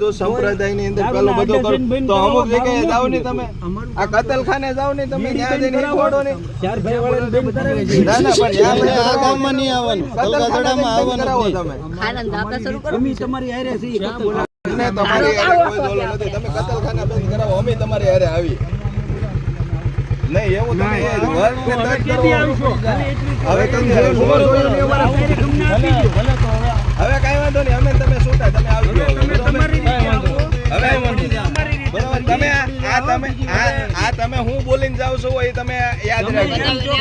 તો સંપ્રદાયની અંદર પેલો બધો કરો. તો અમુક જગ્યાએ જાઓ ને તમે. આ કતલખાને જાઓ ને તમે ત્યાં જઈને શીખવાડો ને. ચાર ભાઈ વાળાને બેન ના. ના પણ આપણે આ ગામમાં નહીં આવવાનું. કલકત્તામાં આવવાનું. તમે. આનંદ આપણે શરૂ કરો. અમે તમારી હારે છીએ તમને તમારી હારે કોઈ દોલો નથી. તમે કતલખાના બંધ કરાવો. અમે તમારી હારે આવી નહીં એવું તમે. હવે કઈ હવે કાંઈ વાંધો નહીં. અમે તમે છૂટા તમે આવી? તમે હું બોલીને જાવ છો એ તમે યાદ રાખજો.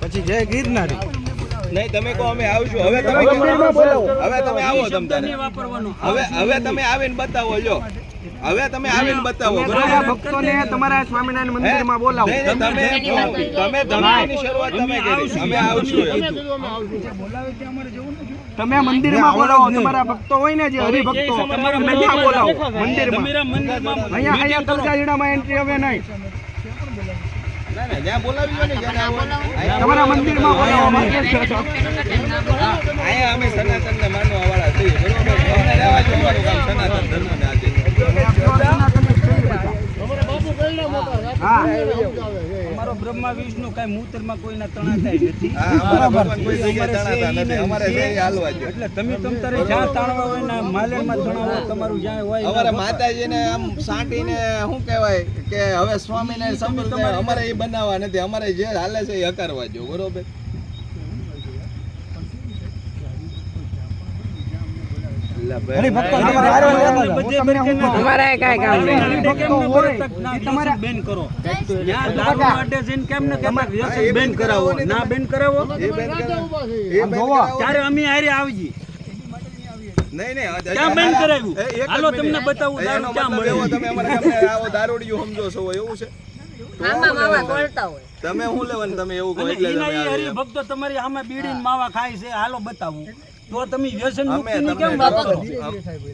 પછી જય ગિરનારી. નહીં તમે કહો અમે આવશું. હવે તમે હવે તમે આવો તમ હવે હવે તમે આવીને બતાવો જો હવે તમે આવીને બતાવો. ભક્તોને તમારા સ્વામિનારાયણ મંદિરમાં બોલાવો. તમે શરૂઆત તમે કરી. અમે આવશું. તમે મંદિરમાં બોલાવો. તમારા ભક્તો હોય ને જે હરિભક્તો ત્યાં બોલાવો. મંદિરમાં. અહીંયા અહીંયા તલગાજીડામાં એન્ટ્રી હવે નહીં. તમારા મંદિરમાં બોલાવો અહીંયા અમે સનાતનને માનવા વાળા છીએ બરોબર અમને રહેવા દો અમારું કામ સનાતન ધર્મને આજે હા અમારો બ્રહ્મા વિષ્ણુ કઈ મૂતરમાં કોઈના તણા થાય નથી. હા અમારા ભગવાન કોઈ જગ્યાએ તણાતા નથી. અમારે હાલવા દો એટલે તમે તમ તારે જ્યાં તાણવા હોય ને માલેરમાં તણાવો તમારું જ્યાં હોય અમારા માતાજીને આમ સાંટીને શું કહેવાય કે હવે સ્વામીને સમજ અમારે એ બનાવવા નથી. અમારે જે હાલે છે એ હકારવા જો બરોબર? બેન કરો. માટે જઈને કેમ ને બેન કરાવો. ના બેન કરાવો. ત્યારે અમે હારે આવજી નહીં નહીં ક્યાં બેન કરાવ્યું? હાલો તમને બતાવું દારૂ ક્યાં તમે અમારા ગામને આવો દારૂડિયું સમજો છો એવું છે? આમાં માવા તોડતા હોય. તમે હું લેવાનું? તમે એવું કહો એટલે તમારી આમે બીડી માવા ખાય છે હાલો બતાવું. તો તમે વ્યસન મુક્તિ કેમ વાત કરો?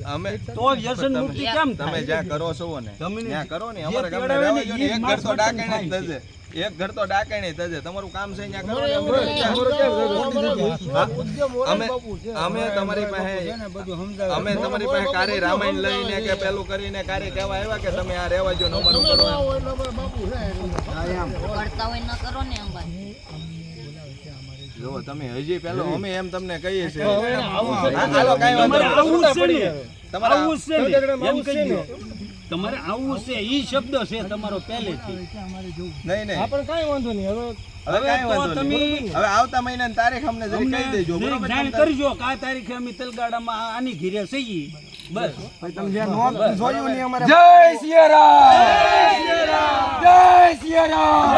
અમે તો વ્યસન મુક્તિ કેમ તમે જ્યાં કરો છો ને તમે ત્યાં કરો ને અમારે ગામને રહેવા જો ને, એક ઘર તો ડાકણે જ થશે. એક ઘર તો ડાકણે થશે. તમારું કામ છે ત્યાં કરો અમે અમે તમારી પાસે અમે તમારી પાસે કારે રામાયણ લઈને કે પેલું કરીને કારે કહેવા આવ્યા કે તમે આ રહેવા જો ન અમારું કરો કરતા હોય ન કરો ને અંબાજી જો તમે હજી પેલો અમે એમ તમને કહીએ છીએ. હા, હાલો કાંઈ વાંધો તમારે આવું છે આવું એમ તમારે આવું છે ઈ શબ્દ છે તમારો પહેલેથી. નહીં નહીં. પણ કાંઈ વાંધો નહીં. હવે હવે કાંઈ વાંધો નહીં. હવે આવતા મહિનાની તારીખ અમને જરી કહી દેજો બરોબર? જાણ કરજો કે આ તારીખે અમે તલગાડામાં આની ઘીરે સહી બસ. ભાઈ તમે જે જોયું નહીં અમારે જય સિયારામ જય સિયારામ